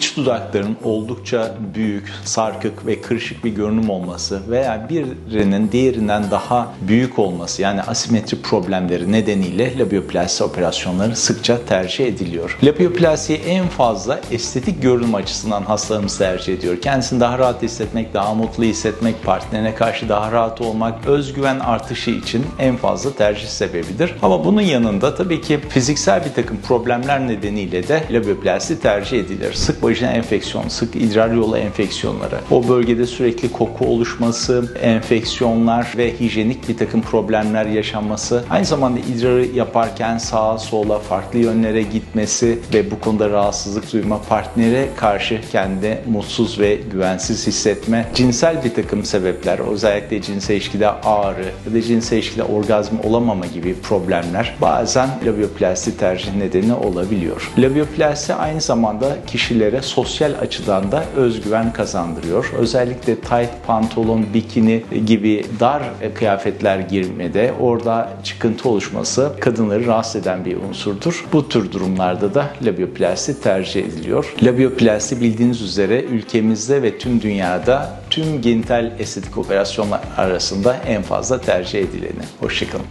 İç dudakların oldukça büyük, sarkık ve kırışık bir görünüm olması veya birinin diğerinden daha büyük olması yani asimetri problemleri nedeniyle labioplasti operasyonları sıkça tercih ediliyor. Labioplasti en fazla estetik görünüm açısından hastalarımız tercih ediyor. Kendisini daha rahat hissetmek, daha mutlu hissetmek, partnerine karşı daha rahat olmak, özgüven artışı için en fazla tercih sebebidir. Ama bunun yanında tabii ki fiziksel bir takım problemler nedeniyle de labioplasti tercih edilir. Sık vajinal enfeksiyon, sık idrar yolu enfeksiyonları, o bölgede sürekli koku oluşması, enfeksiyonlar ve hijyenik bir takım problemler yaşanması, aynı zamanda idrarı yaparken sağa sola farklı yönlere gitmesi ve bu konuda rahatsızlık duyma, partnere karşı kendi mutsuz ve güvensiz hissetme, cinsel bir takım sebepler, özellikle cinsel ilişkide ağrı ya da cinsel ilişkide orgazm olamama gibi problemler bazen labioplasti tercih nedeni olabiliyor. Labioplasti aynı zamanda kişilere sosyal açıdan da özgüven kazandırıyor. Özellikle tight pantolon, bikini gibi dar kıyafetler girmede orada çıkıntı oluşması kadınları rahatsız eden bir unsurdur. Bu tür durumlarda da labioplasti tercih ediliyor. Labioplasti bildiğiniz üzere ülkemizde ve tüm dünyada tüm genital estetik operasyonlar arasında en fazla tercih edileni. Hoşçakalın.